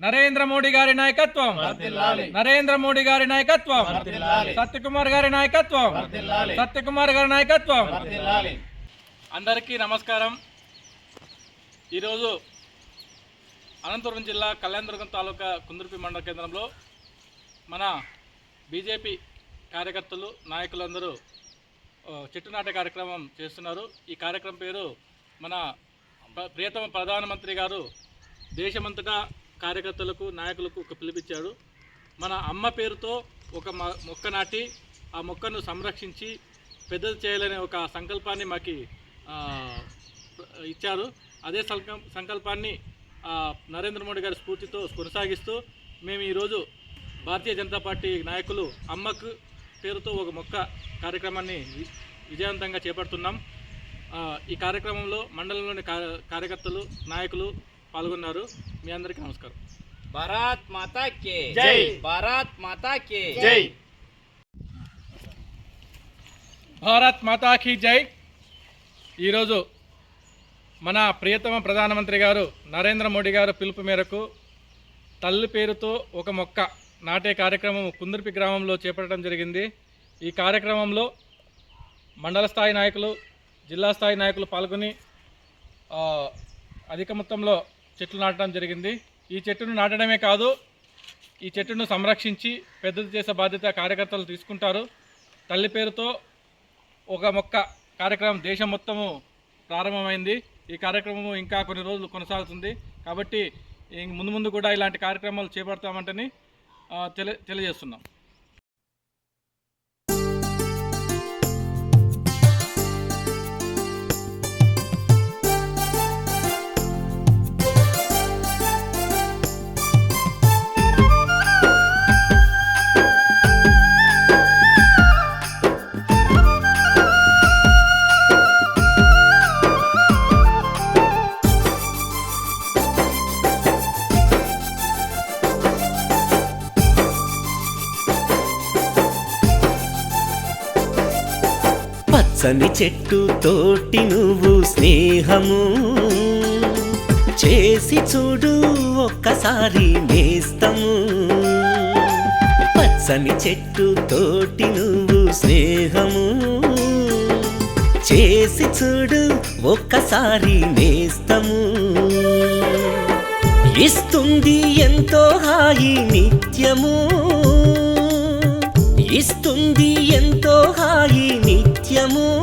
నరేంద్ర మోడీ గారి నాయకత్వం. నరేంద్ర మోడీ గారి నాయకత్వం. సత్యకుమార్ గారి నాయకత్వం. సత్యకుమార్ గారి నాయకత్వం. అందరికీ నమస్కారం ఈరోజు అనంతపురం జిల్లా కళ్యాణదుర్గం తాలూకా కుందుర్పి మండల కేంద్రంలో మన బీజేపీ కార్యకర్తలు నాయకులందరూ ఆ, చెట్టు నాటే కార్యక్రమం చేస్తున్నారు ఈ కార్యక్రమం పేరు మన ప్ర- ప్రియతమ ప్రధానమంత్రి గారు దేశమంతటా కార్యకర్తలకు నాయకులకు ఒక పిలిపించాడు. మన అమ్మ పేరుతో ఒక మొక్క నాటి ఆ మొక్కను సంరక్షించి పెద్దది చేయాలనే ఒక సంకల్పాన్ని మాకు ఇచ్చారు. అదే సంకల్ సంకల్పాన్ని నరేంద్ర మోడీ గారి స్ఫూర్తితో కొనసాగిస్తూ మేము ఈరోజు భారతీయ జనతా పార్టీ నాయకులు అమ్మకు పేరుతో ఒక మొక్క కార్యక్రమాన్ని విజయవంతంగా చేపడుతున్నాం. ఈ కార్యక్రమంలో మండలంలోని కార్యకర్తలు నాయకులు పాల్గొన్నారు. మీ అందరికీ నమస్కారం. భారత్ మాతా కే. జై. భారత్ మాతా కే. జై. భారత్ మాతాకి జై. ఈరోజు మన ప్రియతమ ప్రధానమంత్రి గారు నరేంద్ర మోడీ గారు పిలుపు మేరకు తల్లి పేరుతో ఒక మొక్క నాటే కార్యక్రమం కుందుర్పి గ్రామంలో చేపట్టడం జరిగింది. ఈ కార్యక్రమంలో మండల స్థాయి నాయకులు జిల్లా స్థాయి నాయకులు పాల్గొని ఆ, అధిక మొత్తంలో చెట్లు నాటడం జరిగింది. ఈ చెట్టును నాటడమే కాదు ఈ చెట్టును సంరక్షించి పెద్దది చేసే బాధ్యత కార్యకర్తలు తీసుకుంటారు. తల్లి పేరుతో ఒక మొక్క కార్యక్రమం దేశం మొత్తము ప్రారంభమైంది. ఈ కార్యక్రమం ఇంకా కొన్ని రోజులు కొనసాగుతుంది. కాబట్టి ముందు ముందు కూడా ఇలాంటి కార్యక్రమాలు చేపడతామంటని తెలి తెలియజేస్తున్నాం. పచ్చని చెట్టు తోటి నువ్వు స్నేహము చేసి చూడు ఒక్కసారి నేస్తము. పచ్చని చెట్టు తోటి నువ్వు స్నేహము చేసి చూడు ఒక్కసారి నేస్తము. ఇస్తుంది ఎంతో హాయి నిత్యము. ఇస్తుంది ఎంతో హాయి నిత్యము